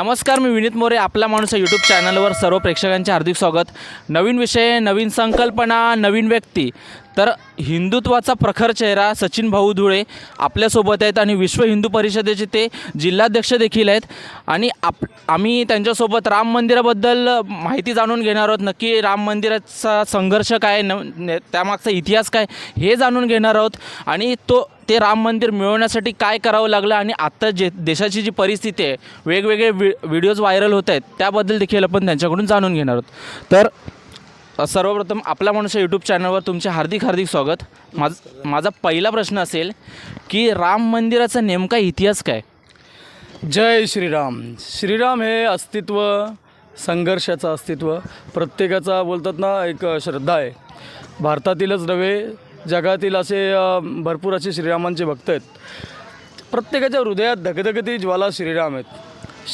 नमस्कार मी विनीत मोरे आपला माणूस यूट्यूब चॅनलवर सर्व प्रेक्षकांचे हार्दिक स्वागत. नवीन विषय नवीन संकल्पना नवीन व्यक्ती. तर हिंदुत्वाचा प्रखर चेहरा सचिन भाऊ धुळे आपल्यासोबत आहेत आणि विश्व हिंदू परिषदेचे ते जिल्हाध्यक्ष देखील आहेत. आणि आप आम्ही त्यांच्यासोबत राम मंदिराबद्दल माहिती जाणून घेणार आहोत. नक्की राम मंदिराचा संघर्ष काय न त्यामागचा इतिहास काय हे जाणून घेणार आहोत. आणि तो ते राम मंदिर मिळवण्यासाठी काय करावं लागलं आणि आत्ता जे देशाची जी परिस्थिती आहे वेगवेगळे वि व्हिडिओज व्हायरल होत आहेत त्याबद्दल देखील आपण त्यांच्याकडून जाणून घेणार आहोत. तर सर्वप्रथम आपला माणूस यूट्यूब चॅनलवर तुमचे हार्दिक हार्दिक स्वागत. माझ माझा पहिला प्रश्न असेल की राम मंदिराचा नेमका इतिहास काय? जय श्रीराम. श्रीराम हे अस्तित्व संघर्षाचं अस्तित्व प्रत्येकाचा बोलतात ना एक श्रद्धा आहे. भारतातीलच नव्हे जगातील असे भरपूर असे श्रीरामांचे भक्त आहेत. प्रत्येकाच्या हृदयात धगधगती ज्वाला श्रीराम आहेत.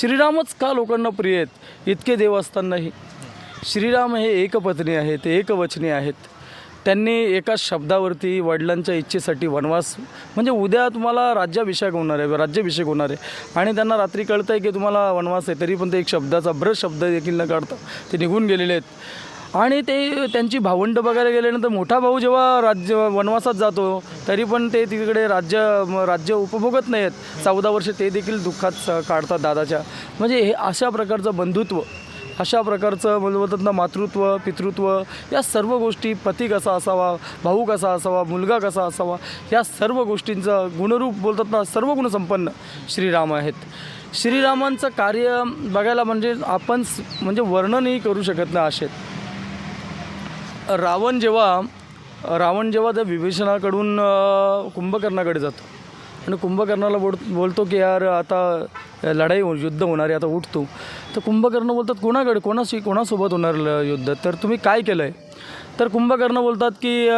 श्रीरामच का लोकांना प्रिय आहेत? इतके देव असतानाही श्रीराम हे एकपत्नी आहेत एकवचनी आहेत. त्यांनी एका शब्दावरती वडिलांच्या इच्छेसाठी वनवास म्हणजे उद्या तुम्हाला राज्याभिषेक होणार आहे राज्याभिषेक होणार आहे. आणि त्यांना रात्री कळतं आहे की तुम्हाला वनवास आहे तरी पण ते एक शब्दाचा ब्रश शब्द देखील न काढता ते निघून गेलेले आहेत. आणि ते त्यांची भावंड बघायला गेल्यानंतर मोठा भाऊ जेव्हा राज्य वनवासात जातो तरी पण ते तिकडे राज्य म- राज्य उपभोगत नाही आहेत चौदा वर्ष ते देखील दुःखात काढतात दादाच्या. म्हणजे हे अशा प्रकारचं बंधुत्व. अशा प्रकारचं म्हणजे ना मातृत्व पितृत्व या सर्व गोष्टी पती कसा असावा भाऊ कसा असावा मुलगा कसा असावा या सर्व गोष्टींचं गुणरूप बोलतात ना सर्व गुणसंपन्न श्रीराम आहेत. श्रीरामांचं कार्य बघायला म्हणजे आपण म्हणजे वर्णनही करू शकत नाही असेत रावण जेव्हा रावण जेव्हा त्या विभीषणाकडून कुंभकर्णाकडे जातो आणि कुंभकर्णाला बोल बोलतो की यार आता लढाई हो युद्ध होणार आहे आता उठतो. तर कुंभकर्ण बोलतात कोणाकडे कोणाशी कोणासोबत होणार युद्ध? तर तुम्ही काय केलं आहे तर कुंभकर्ण बोलतात की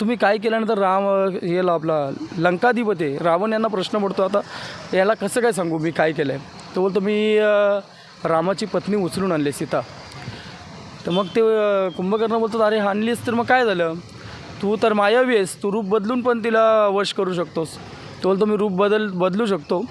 तुम्ही काय केल्यानंतर राम याला आपला लंकाधिपती आहे. रावण यांना प्रश्न पडतो आता याला कसं काय सांगू मी काय केलं आहे तो बोलतो मी रामाची पत्नी उचलून आणली सीता. तर मग ते कुंभकर्ण बोलतात अरे आणलीस तर मग काय झालं? तू तर मायावी आहेस. तू रूप बदलून पण तिला वश करू शकतोस. तो बोलतो मी रूप बदल बदलू शकतो.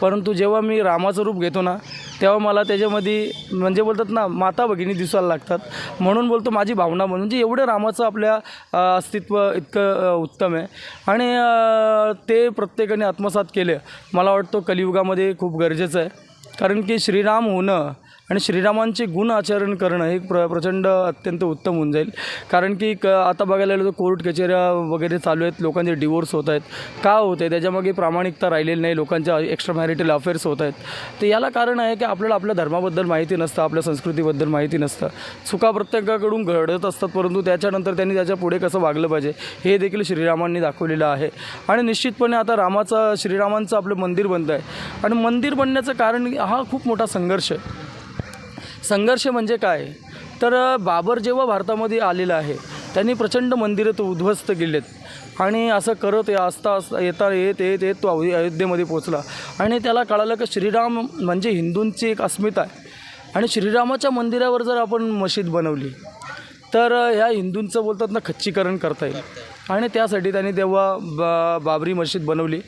परंतु जेव्हा मी रामाचं रूप घेतो ना तेव्हा मला त्याच्यामध्ये म्हणजे बोलतात ना माता भगिनी दिसायला लागतात. म्हणून बोलतो माझी भावना म्हणून म्हणजे एवढं रामाचं आपल्या अस्तित्व इतकं उत्तम आहे. आणि ते प्रत्येकाने आत्मसात केले. मला वाटतं कलियुगामध्ये खूप गरजेचं आहे. कारण की श्रीराम होणं आणि श्रीरामांचे गुण आचरण करणं हे प्र प्रचंड अत्यंत उत्तम होऊन जाईल. कारण की क आता बघायला गेलं तर कोर्ट कचेऱ्या वगैरे चालू आहेत लोकांचे डिवोर्स होत आहेत. का होत आहे? त्याच्यामागे प्रामाणिकता राहिलेली नाही लोकांच्या एक्स्ट्रा मॅरिटल अफेअर्स होत आहेत. तर याला कारण आहे की आपल्याला आपल्या धर्माबद्दल माहिती नसतं आपल्या संस्कृतीबद्दल माहिती नसतं. चुका प्रत्येकाकडून घडत असतात परंतु त्याच्यानंतर त्यांनी त्याच्या पुढे कसं वागलं पाहिजे हे देखील श्रीरामांनी दाखवलेलं आहे. आणि निश्चितपणे आता रामाचं श्रीरामांचं आपलं मंदिर बनतं आहे आणि मंदिर बनण्याचं कारण हा खूप मोठा संघर्ष आहे. संघर्ष म्हणजे काय? तर बाबर जेव्हा भारतामध्ये आलेला आहे त्यांनी प्रचंड मंदिरं तो उद्ध्वस्त केलेत. आणि असं करत असता असता येता येत येत येत तो अयोध्येमध्ये पोचला आणि त्याला कळालं की श्रीराम म्हणजे हिंदूंची एक अस्मिता आहे. आणि श्रीरामाच्या मंदिरावर जर आपण मशीद बनवली तर ह्या हिंदूंचं बोलतात ना खच्चीकरण करता येईल. आणि त्यासाठी त्यांनी तेव्हा बा बाबरी मशीद बनवली.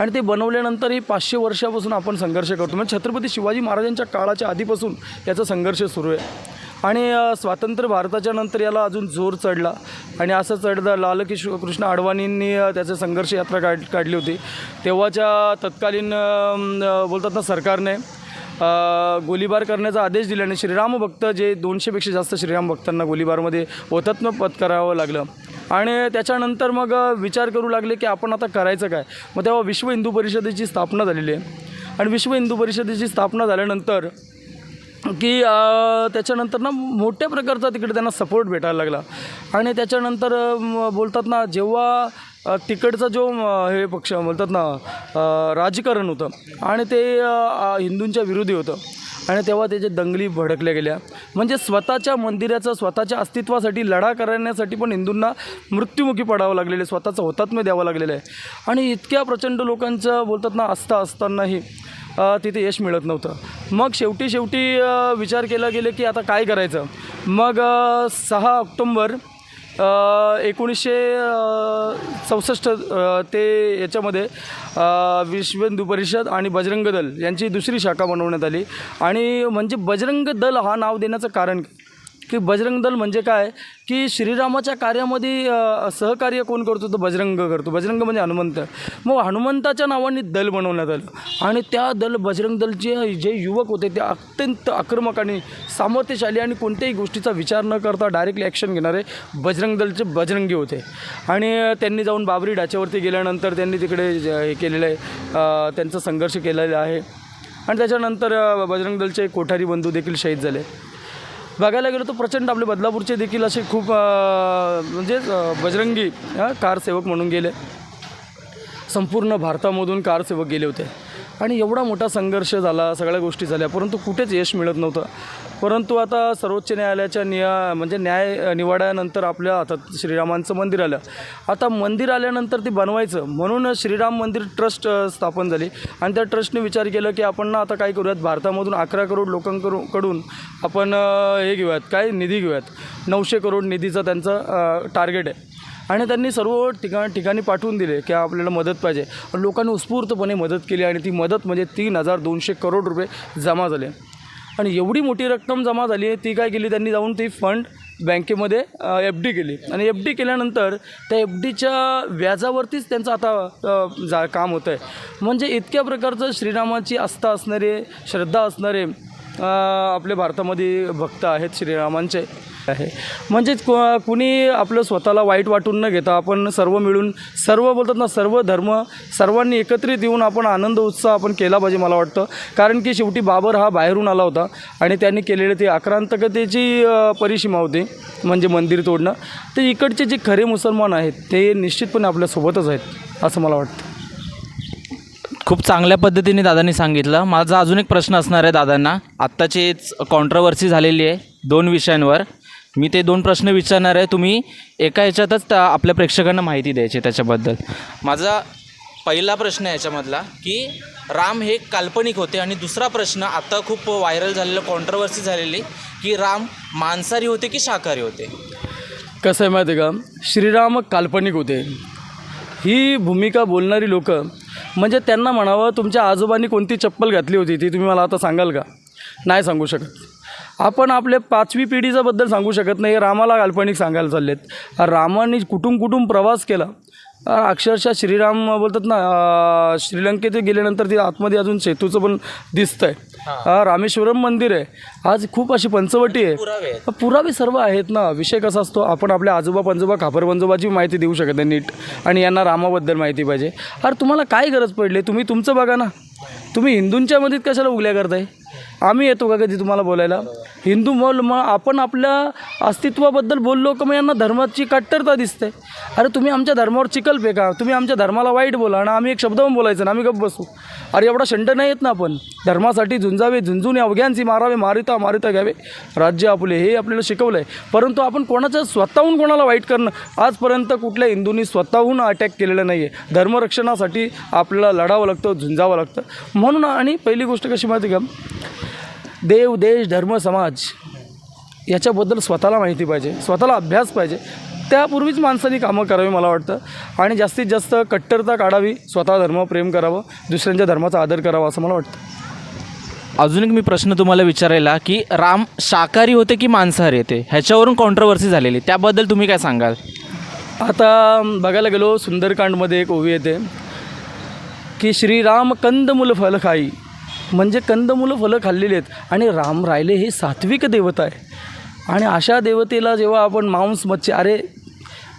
आणि ते बनवल्यानंतर ही पाचशे वर्षापासून आपण संघर्ष करतो. म्हणजे छत्रपती शिवाजी महाराजांच्या काळाच्या आधीपासून याचा संघर्ष सुरू आहे. आणि स्वातंत्र्य भारताच्या नंतर याला अजून जोर चढला. आणि असं चढलं लालकिश कृष्ण अडवाणींनी त्याचं संघर्ष यात्रा काढ काढली होती. तेव्हाच्या तत्कालीन बोलतात ना सरकारने गोलीबार करण्याचा आदेश दिल्याने श्रीराम भक्त जे दोनशेपेक्षा जास्त श्रीराम भक्तांना गोलीबारमध्ये हुतात्मा पत्करावं लागलं. आणि त्याच्यानंतर मग विचार करू लागले की आपण आता करायचं काय? मग तेव्हा विश्व हिंदू परिषदेची स्थापना झालेली आहे. आणि विश्व हिंदू परिषदेची स्थापना झाल्यानंतर की त्याच्यानंतर ना मोठ्या प्रकारचा तिकडे त्यांना सपोर्ट भेटायला लागला. आणि त्याच्यानंतर बोलतात ना जेव्हा तिकडचा जो हे पक्ष बोलतात ना राजकारण होतं आणि ते हिंदूंच्या विरोधी होतं. आणि तेव्हा त्याचे दंगली भडकल्या गेल्या. म्हणजे स्वतःच्या मंदिराचं स्वतःच्या अस्तित्वासाठी लढा करण्यासाठी पण हिंदूंना मृत्युमुखी पडावं लागलेलं आहे. स्वतःचं होतात्म्य द्यावं लागलेलं आहे. आणि इतक्या प्रचंड लोकांचं बोलतात ना आस्था असतानाही तिथे यश मिळत नव्हतं. मग शेवटी शेवटी विचार केला गेले की आता काय करायचं? मग सहा ऑक्टोंबर एकोणीसशे चौसष्ट ते याच्यामध्ये विश्वहिंदू परिषद आणि बजरंग दल यांची दुसरी शाखा बनवण्यात आली. आणि म्हणजे बजरंग दल हा नाव देण्याचं कारण की बजरंग दल म्हणजे काय? की श्रीरामाच्या कार्यामध्ये सहकार्य कोण करतो? तर बजरंग करतो. बजरंग म्हणजे हनुमंत. मग हनुमंताच्या नावाने दल बनवण्यात आलं. आणि त्या दल बजरंग दलचे जे युवक होते ते अत्यंत आक्रमक आणि सामर्थ्यशाली आणि कोणत्याही गोष्टीचा विचार न करता डायरेक्टली ॲक्शन घेणारे बजरंग दलचे बजरंगी होते. आणि त्यांनी जाऊन बाबरी ढाच्यावरती गेल्यानंतर त्यांनी तिकडे हे केलेलं आहे. त्यांचा संघर्ष केलेला आहे. आणि त्याच्यानंतर बजरंग दलचे कोठारी बंधू देखील शहीद झाले. बघायला गेलो तर प्रचंड आपले बदलापूरचे देखील असे खूप म्हणजे बजरंगी कार कारसेवक म्हणून गेले. संपूर्ण भारतामधून कारसेवक गेले होते. आणि एवढा मोठा संघर्ष झाला सगळ्या गोष्टी झाल्या परंतु कुठेच यश मिळत नव्हतं. परंतु आता सर्वोच्च न्यायालयाच्या निया म्हणजे न्याय निवाड्यानंतर आपल्या हातात श्रीरामांचं मंदिर आलं. आता मंदिर आल्यानंतर ते बनवायचं. म्हणून श्रीराम मंदिर ट्रस्ट स्थापन झाली. आणि त्या ट्रस्टने विचार केला की आपण ना आता काय करूयात? भारतामधून अकरा करोड लोकांकडून कडून आपण हे घेऊयात. काय? निधी घेऊयात. नऊशे करोड निधीचा त्यांचा टार्गेट आहे. आणि त्यांनी सर्व ठिकाण ठिकाणी पाठवून दिले की आपल्याला मदत पाहिजे. पण लोकांनी उत्स्फूर्तपणे मदत केली आणि ती मदत म्हणजे तीन हजार दोनशे करोड रुपये जमा झाले. आणि एवढी मोठी रक्कम जमा झाली आहे ती काय केली? त्यांनी जाऊन ती फंड बँकेमध्ये एफ डी केली. आणि एफ डी केल्यानंतर त्या एफ डीच्या व्याजावरतीच त्यांचं आता जा काम होतं आहे म्हणजे इतक्या प्रकारचं श्रीरामाची आस्था असणारे श्रद्धा असणारे आपल्या भारतामध्ये भक्त आहेत श्रीरामांचे आहे. म्हणजेच को कुणी आपलं स्वतःला वाईट वाटून न घेता आपण सर्व मिळून सर्व बोलतात ना सर्व धर्म सर्वांनी एकत्रित येऊन आपण आनंद उत्साह आपण केला पाहिजे मला वाटतं. कारण की शेवटी बाबर हा बाहेरून आला होता आणि त्यांनी केलेले ते आक्रांतकतेची परिसीमा होती म्हणजे मंदिर तोडणं. तर इकडचे जे खरे मुसलमान आहेत ते निश्चितपणे आपल्यासोबतच आहेत असं मला वाटतं. खूप चांगल्या पद्धतीने दादांनी सांगितलं. माझा अजून एक प्रश्न असणार आहे दादांना. आत्ताचीच कॉन्ट्रवर्सी झालेली आहे दोन विषयांवर. मी ते दोन प्रश्न विचारणार आहे. तुम्ही एका ह्याच्यातच त्या आपल्या प्रेक्षकांना माहिती द्यायची त्याच्याबद्दल. माझा पहिला प्रश्न आहे याच्यामधला की राम हे काल्पनिक होते आणि दुसरा प्रश्न आत्ता खूप व्हायरल झालेलं कॉन्ट्रवर्सी झालेली की राम मांसाहारी होते की शाकाहारी होते? कसं आहे माहिती आहे का? श्रीराम काल्पनिक होते. ही भूमिका बोलणारी लोकं म्हणजे त्यांना म्हणावं तुमच्या आजोबांनी कोणती चप्पल घातली होती ती तुम्ही मला आता सांगाल का? नाही सांगू शकत. आपण आपल्या पाचवी पिढीच्याबद्दल सांगू शकत नाही रामाला काल्पनिक सांगायला चाललेत. रामाने कुठून कुठून प्रवास केला अक्षरशः श्रीराम बोलतात ना श्रीलंकेत गेल्यानंतर ते आतमध्ये अजून सेतूचं पण दिसतंय. अ, रामेश्वरम मंदिर आहे. आज खूप अशी पंचवटी आहे. पुरावे सर्व आहेत ना. विषय कसा असतो आपण आपल्या आजोबा पंजोबा खापर पंजोबाची माहिती देऊ शकत नाही नीट. आणि यांना रामाबद्दल माहिती पाहिजे. अरे तुम्हाला काय गरज पडली? तुम्ही तुमचं बघा ना. तुम्ही हिंदूंच्या मध्येच कशाला उगल्या करताय? आम्ही येतो का कधी तुम्हाला बोलायला? हिंदू बोल मग आपण आपल्या अस्तित्वाबद्दल बोललो का मग यांना धर्माची कट्टरता दिसते. अरे तुम्ही आमच्या धर्मावर चिकल फेका तुम्ही आमच्या धर्माला वाईट बोला आणि आम्ही एक शब्द पण बोलायचं ना आम्ही गप्प बसू. अरे एवढा शंड नाही येत ना आपण. धर्मासाठी झुंजावे झुंजून अवघ्यांची मारावे मारिता मारिता घ्यावे. राज्य आपले हे आपल्याला शिकवलं आहे परंतु आपण कोणाचं स्वतःहून कोणाला वाईट करणं? आजपर्यंत कुठल्या हिंदूंनी स्वतःहून अटॅक केलेलं नाही आहे धर्मरक्षणासाठी आपल्याला लढावं लागतं झुंजावं लागतं. म्हणून आणि पहिली गोष्ट कशी माहिती का? देव देश धर्म समाज याच्याबद्दल स्वतःला माहिती पाहिजे स्वतःला अभ्यास पाहिजे. त्यापूर्वीच माणसांनी कामं करावी मला वाटतं. आणि जास्तीत जास्त कट्टरता काढावी स्वतः धर्म प्रेम करावं दुसऱ्यांच्या धर्माचा आदर करावा असं मला वाटतं. अजून एक मी प्रश्न तुम्हाला विचारायला की राम शाकाहारी होते की मांसाहारी होते? ह्याच्यावरून कॉन्ट्रवर्सी झालेली. त्याबद्दल तुम्ही काय सांगाल? आता बघायला गेलो सुंदरकांडमध्ये एक ओवी येते की श्रीराम कंदमुलं फलं खाई म्हणजे कंदमुलं फलं खाल्लेली आहेत. आणि राम राहिले हे सात्विक देवता आहे. आणि अशा देवतेला जेव्हा आपण मांस मच्छी अरे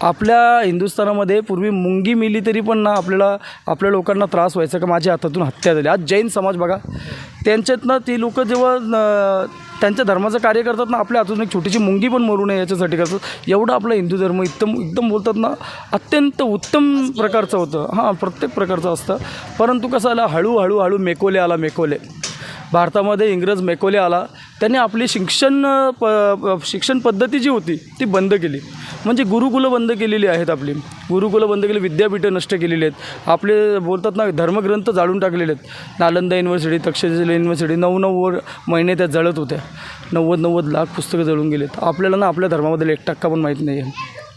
आपल्या हिंदुस्थानामध्ये पूर्वी मुंगी मिली तरी पण ना आपल्याला आपल्या लोकांना त्रास व्हायचा का? माझ्या हातातून हत्या झाली. आज जैन समाज बघा त्यांच्यातनं ती लोक जेव्हा त्यांच्या धर्माचं कार्य करतात ना आपल्या हातून एक छोटीशी मुंगी पण मरू नये याच्यासाठी करतात. एवढं आपला हिंदू धर्म एकदम एकदम बोलतात ना अत्यंत उत्तम प्रकारचं होतं. हां प्रत्येक प्रकारचं असतं. परंतु कसं आलं हळूहळू हळू मेकोले आला मेकोले. भारतामध्ये इंग्रज मेकोले आला. त्यांनी आपली शिक्षण प शिक्षण पद्धती जी होती ती बंद केली. म्हणजे गुरुकुलं बंद केलेली आहेत आपली. गुरुकुलं बंद केली विद्यापीठं नष्ट केलेली आहेत. आपले बोलतात ना धर्मग्रंथ जाळून टाकलेले आहेत. नालंदा युनिव्हर्सिटी तक्षशिला युनिव्हर्सिटी नऊ नऊ महिने त्या जळत होत्या. नव्वद नव्वद लाख पुस्तकं जळून गेलेत. आपल्याला ना आपल्या धर्माबद्दल एक टक्का पण माहीत नाही आहे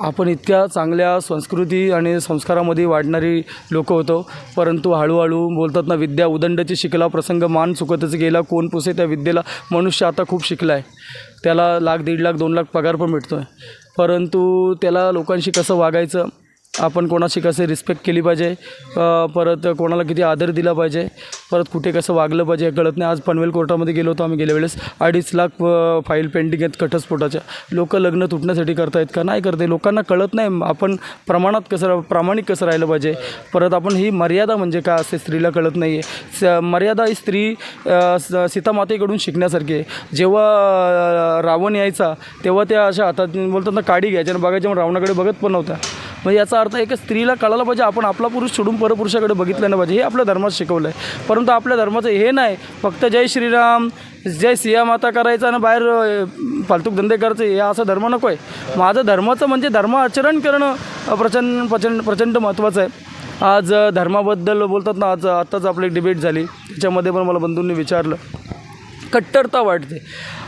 आपण इतक्या चांगल्या संस्कृती आणि संस्कारामध्ये वाढणारी लोक होतो. परंतु हळूहळू बोलतात ना विद्या उदंडची शिकला प्रसंग मान चुकतच गेला कोण पुसे त्या विद्येला? मनुष्य आता खूप शिकला आहे त्याला लाख दीड लाख दोन लाख पगार पण भेटतो आहे परंतु त्याला लोकांशी कसं वागायचं? आपण कोणाशी कसे रिस्पेक्ट केली पाहिजे? परत कोणाला किती आदर दिला पाहिजे? परत कुठे कसं वागलं पाहिजे? कळत नाही. आज पनवेल कोर्टामध्ये गेलो होतो आम्ही गेल्या वेळेस. अडीच लाख फाईल पेंडिंग आहेत घटस्फोटाच्या. लोक लग्न तुटण्यासाठी करतायत का? नाही करते लोकांना कळत नाही. आपण प्रमाणात कसं प्रामाणिक कसं राहिलं पाहिजे? परत आपण ही मर्यादा म्हणजे काय असते स्त्रीला कळत नाही आहे स मर्यादा ही स्त्री सीतामातेकडून शिकण्यासारखी आहे. जेव्हा रावण यायचा तेव्हा त्या अशा हातात बोलतात ना काडी घ्यायच्या. आणि बघायच्या मग रावणाकडे बघत पण नव्हत्या. म्हणजे याचा अर्थ आहे की स्त्रीला कळायला पाहिजे आपण आपला पुरुष सोडून परपुरुषाकडे बघितलं नाही पाहिजे हे आपल्या धर्मात शिकवलं आहे परंतु आपल्या धर्माचं हे नाही फक्त जय श्रीराम जय सिया माता करायचं आणि बाहेर फालतूक धंदे करायचे हे असं धर्म नको आहे माझं धर्माचं म्हणजे धर्म आचरण करणं प्रचंड प्रचंड प्रचंड महत्त्वाचं आहे. आज धर्माबद्दल बोलतात ना आज आत्ताच आपली डिबेट झाली. त्याच्यामध्ये पण मला बंधूंनी विचारलं. कट्टरता वाटते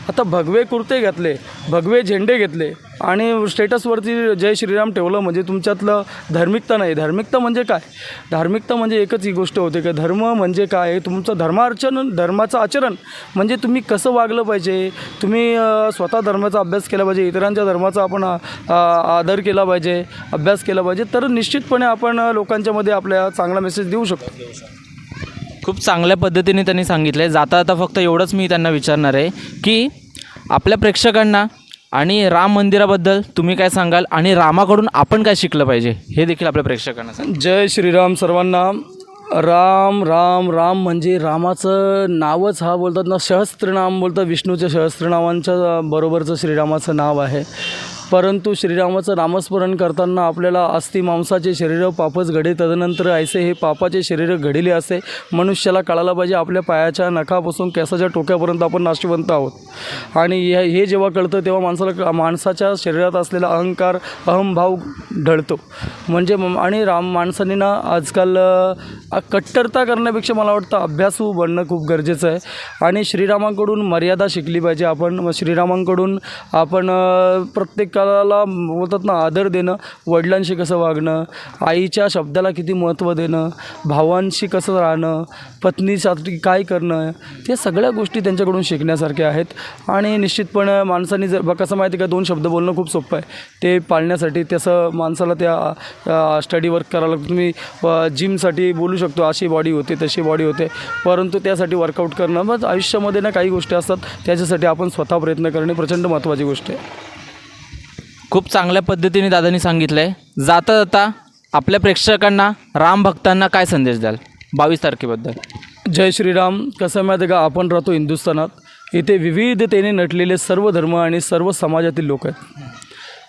आता भगवे कुर्ते घातले भगवे झेंडे घेतले आणि स्टेटसवरती जय श्रीराम ठेवलं म्हणजे तुमच्यातलं धार्मिकता नाही. धार्मिकता म्हणजे काय? धार्मिकता म्हणजे एकच ही गोष्ट होते की धर्म म्हणजे काय? तुमचं धर्मार्चन धर्माचं आचरण म्हणजे तुम्ही कसं वागलं पाहिजे? तुम्ही स्वतः धर्माचा अभ्यास केला पाहिजे इतरांच्या धर्माचा आपण आदर केला पाहिजे अभ्यास केला पाहिजे तर निश्चितपणे आपण लोकांच्यामध्ये आपल्या चांगला मेसेज देऊ शकतो. खूप चांगल्या पद्धतीने त्यांनी सांगितलं आहे. जाता जाता फक्त एवढंच मी त्यांना विचारणार आहे की आपल्या प्रेक्षकांना आणि राम मंदिराबद्दल तुम्ही काय सांगाल आणि रामाकडून आपण काय शिकलं पाहिजे हे देखील आपल्या प्रेक्षकांना सांग. जय श्रीराम सर्वांना. राम राम राम म्हणजे रामाचं नावच हा बोलतात ना सहस्त्रनाम बोलतात. विष्णूच्या सहस्त्रनामांच्या बरोबरचं श्रीरामाचं नाव आहे. परंतु श्रीरामाचं नामस्मरण करताना आपल्याला अस्थि मांसाचे शरीर पापच घडे. तदनंतर ऐसे हे पापाचे शरीर घडिले असे. मनुष्याला कळायला पाहिजे आपल्या पायाच्या नखापासून केसाच्या टोक्यापर्यंत आपण नाशिवंत आहोत. आणि हे हे जेव्हा कळतं तेव्हा माणसाला क- माणसाच्या शरीरात असलेला अहंकार अहमभाव ढळतो. म्हणजे म- आणि राम माणसाने ना आजकाल कट्टरता करण्यापेक्षा मला वाटतं अभ्यासू बनणं खूप गरजेचं आहे. आणि श्रीरामांकडून मर्यादा शिकली पाहिजे आपण. मग श्रीरामांकडून आपण प्रत्येक प्रत्येकाला बोलतात ना आदर देणं वडिलांशी कसं वागणं आईच्या शब्दाला किती महत्त्व देणं भावांशी कसं राहणं पत्नीसाठी काय करणं या सगळ्या गोष्टी त्यांच्याकडून शिकण्यासारख्या आहेत. आणि निश्चितपणे माणसाने जर कसं माहिती आहे का दोन शब्द बोलणं खूप सोपं आहे. ते पाळण्यासाठी तसं माणसाला त्या स्टडी वर्क करायला तुम्ही जिमसाठी बोलू शकतो अशी बॉडी होते तशी बॉडी होते. परंतु त्यासाठी वर्कआउट करणं मग आयुष्यामध्ये ना काही गोष्टी असतात त्याच्यासाठी आपण स्वतः प्रयत्न करणे प्रचंड महत्त्वाची गोष्ट आहे. खूप चांगल्या पद्धतीने दादांनी सांगितलं आहे जाता जाता आपल्या प्रेक्षकांना राम भक्तांना काय संदेश द्याल? बावीस तारखेबद्दल. जय श्रीराम. कसं माहिती आहे का? आपण राहतो हिंदुस्थानात. इथे विविधतेने नटलेले सर्व धर्म आणि सर्व समाजातील लोक आहेत.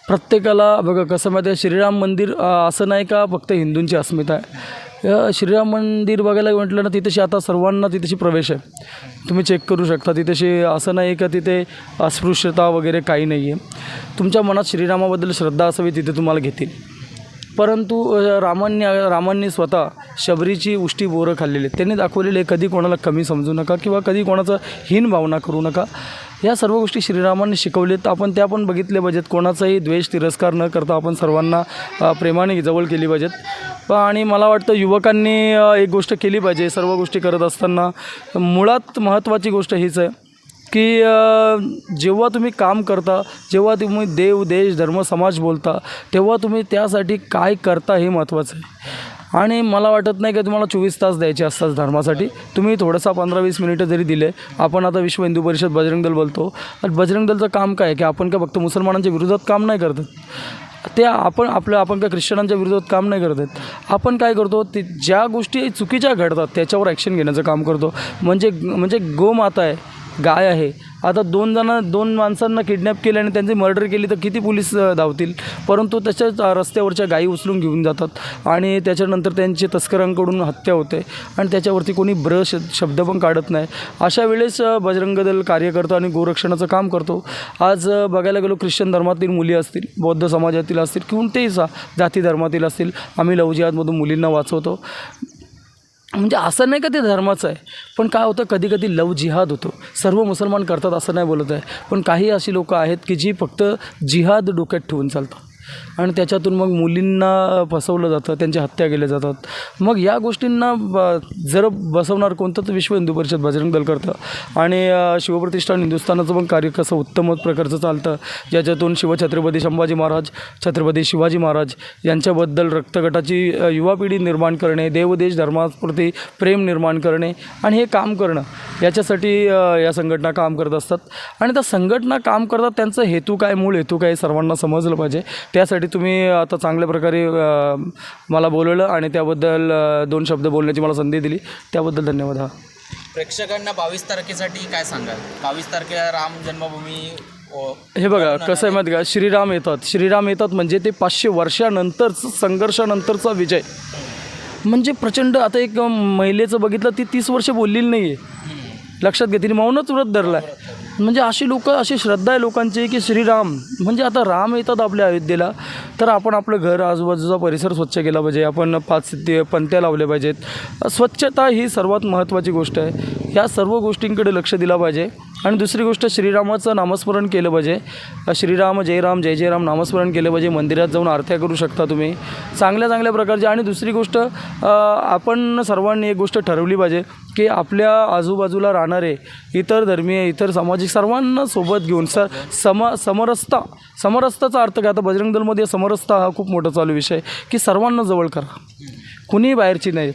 प्रत्येकाला बघा कसं माहिती आहे श्रीराम मंदिर असं नाही का? फक्त हिंदूंची अस्मिता आहे. श्रीराम मंदिर बघायला म्हटलं ना तिथेशी आता सर्वांना तिथेशी प्रवेश आहे. तुम्ही चेक करू शकता. तिथेशी असं नाही का तिथे अस्पृश्यता वगैरे काही नाही आहे तुमच्या मनात श्रीरामाबद्दल श्रद्धा असावी तिथे तुम्हाला घेतील. परंतु रामांनी रामांनी स्वतः शबरीची उष्टी बोरं खाल्लेली त्यांनी दाखवलेले कधी कोणाला कमी समजू नका किंवा कधी कोणाचं हीन भावना करू नका. या सर्व गोष्टी श्रीरामांनी शिकवलेत. आपण त्या पण बघितल्या पाहिजेत. कोणाचाही द्वेष तिरस्कार न करता आपण सर्वांना प्रेमाने जवळ केली पाहिजेत. आणि मला वाटतं युवकांनी एक गोष्ट केली पाहिजे सर्व गोष्टी करत असताना. मुळात महत्त्वाची गोष्ट हीच आहे की जेव्हा तुम्ही काम करता जेव्हा तुम्ही देव देश धर्म समाज बोलता तेव्हा तुम्ही त्यासाठी काय करता हे महत्त्वाचं आहे. आणि मला वाटत नाही की तुम्हाला चोवीस तास द्यायचे असतात धर्मासाठी. तुम्ही थोडंसं पंधरा वीस मिनिटं जरी दिले आपण आता विश्व हिंदू परिषद बजरंग दल बोलतो. बजरंग दलचं काम काय आहे की आपण काय फक्त मुसलमानांच्या विरोधात काम नाही करत ते आपण आपलं आपण काय ख्रिश्चनांच्या विरोधात काम नाही करत आहेत? आपण काय करतो ते ज्या गोष्टी चुकीच्या घडतात त्याच्यावर ॲक्शन घेण्याचं काम करतो. म्हणजे म्हणजे गोमाता आहे. गाय आहे. आता दोन जण दोन माणसांना किडनॅप केले आणि त्यांची मर्डर केली तर किती पोलीस धावतील? परंतु त्याच्याच रस्त्यावरच्या गायी उचलून घेऊन जातात आणि त्याच्यानंतर त्यांची तस्करांकडून हत्या होते आणि त्याच्यावरती कोणी ब्र शब्द पण काढत नाही. अशा वेळेस बजरंग दल कार्य करतो आणि गोरक्षणाचं काम करतो. आज बघायला गेलो ख्रिश्चन धर्मातील मुली असतील बौद्ध समाजातील असतील कोणतेही सा जाती धर्मातील असतील आम्ही लवजियातमधून मुलींना वाचवतो. म्हणजे असं नाही का ते धर्माचं आहे. पण काय होतं कधी कधी लव जिहाद होतो. सर्व मुसलमान करतात असं नाही बोलत आहे. पण काही अशी लोकं आहेत की जी फक्त जिहाद डोक्यात ठेवून चालतात. आणि त्याच्यातून मग मुलींना फसवलं जातं त्यांच्या हत्या केल्या जातात. मग या गोष्टींना ब- जर बसवणार कोणतं तर विश्व हिंदू परिषद बजरंग दल करतं. आणि शिवप्रतिष्ठान हिंदुस्थानाचं पण कार्य कसं उत्तम प्रकारचं चालतं. ज्याच्यातून शिवछत्रपती संभाजी महाराज छत्रपती शिवाजी महाराज यांच्याबद्दल रक्तगटाची युवा पिढी निर्माण करणे देवदेश धर्माप्रती प्रेम निर्माण करणे आणि हे काम करणं याच्यासाठी या संघटना काम करत असतात. आणि त्या संघटना काम करतात त्यांचं हेतू काय मूळ हेतू काय सर्वांना समजलं पाहिजे. त्यासाठी तुम्ही आता चांगल्या प्रकारे मला बोलवलं आणि त्याबद्दल दोन शब्द बोलण्याची मला संधी दिली. त्याबद्दल धन्यवाद. हा. प्रेक्षकांना बावीस तारखेसाठी काय सांगाल? बावीस तारखेला राम जन्मभूमी हे बघा कसं आहे माहिती का? श्रीराम येतात. श्रीराम येतात म्हणजे ते पाचशे वर्षानंतर संघर्षानंतरचा विजय. म्हणजे प्रचंड आता एक महिलेचं बघितलं ती तीस वर्ष बोललेली नाही आहे लक्षात घे तिने मौनच व्रत धरलं आहे म्हणजे अशी लोक अशी श्रद्धा आहे लोकांची की श्रीराम म्हणजे आता राम येतात आपल्या अयोध्येला तर आपण आपलं घर आजूबाजूचा परिसर स्वच्छ केला पाहिजे आपण पाच ते पंत्या लावल्या पाहिजेत. स्वच्छता ही सर्वात महत्त्वाची गोष्ट आहे. ह्या सर्व गोष्टींकडे लक्ष दिलं पाहिजे. आणि दुसरी गोष्ट श्रीरामाचं नामस्मरण केलं पाहिजे. श्रीराम जय राम जय जय राम नामस्मरण केलं पाहिजे. मंदिरात जाऊन आरत्या करू शकता तुम्ही. चांगल्या चांगल्या प्रकारचे. आणि दुसरी गोष्ट आपण सर्वांनी एक गोष्ट ठरवली पाहिजे की आपल्या आजूबाजूला राहणारे इतर धर्मीय इतर सामाजिक सर्वांना सोबत घेऊन स सम समरसता समरसताचा अर्थ काय? आता बजरंग दलमध्ये समरसता हा खूप मोठा चालू विषय आहे की सर्वांना जवळ करा. कुणीही बाहेरची नाही.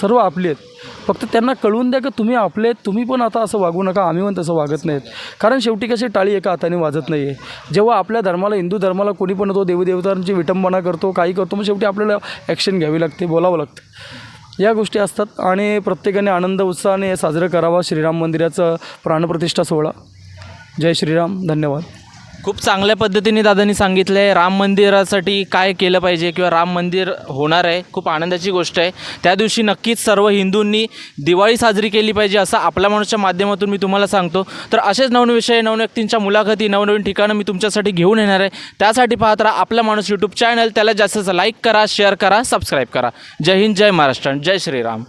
सर्व आपली आहेत. फक्त त्यांना कळवून द्या की तुम्ही आपले तुम्ही पण आता असं वागू नका आम्ही पण तसं वागत नाहीत. कारण शेवटी कशी टाळी एका हाताने वाजत नाही आहे जेव्हा आपल्या धर्माला हिंदू धर्माला कोणी पण येतो देवदेवतांची विटंबना करतो काही करतो मग शेवटी आपल्याला ॲक्शन घ्यावी लागते बोलावं लागतं. या गोष्टी असतात आणि प्रत्येकाने आनंद उत्साहाने साजरं करावा. श्रीराम मंदिराचं प्राणप्रतिष्ठा सोहळा. जय श्रीराम. धन्यवाद. खूप चांगल्या पद्धतीने दादांनी सांगितलं आहे राम मंदिरासाठी काय केलं पाहिजे किंवा राम मंदिर होणार आहे खूप आनंदाची गोष्ट आहे. त्या दिवशी नक्कीच सर्व हिंदूंनी दिवाळी साजरी केली पाहिजे असं आपल्या माणूसच्या माध्यमातून मी तुम्हाला सांगतो. तर असेच नवनवीन विषय नवनवीन व्यक्तींच्या मुलाखती नवनवीन ठिकाणं मी तुमच्यासाठी घेऊन येणार आहे. त्यासाठी पाहत राहा आपला माणूस यूट्यूब चॅनल त्याला जास्त लाईक करा शेअर करा सबस्क्राईब करा. जय हिंद जय महाराष्ट्र जय श्रीराम.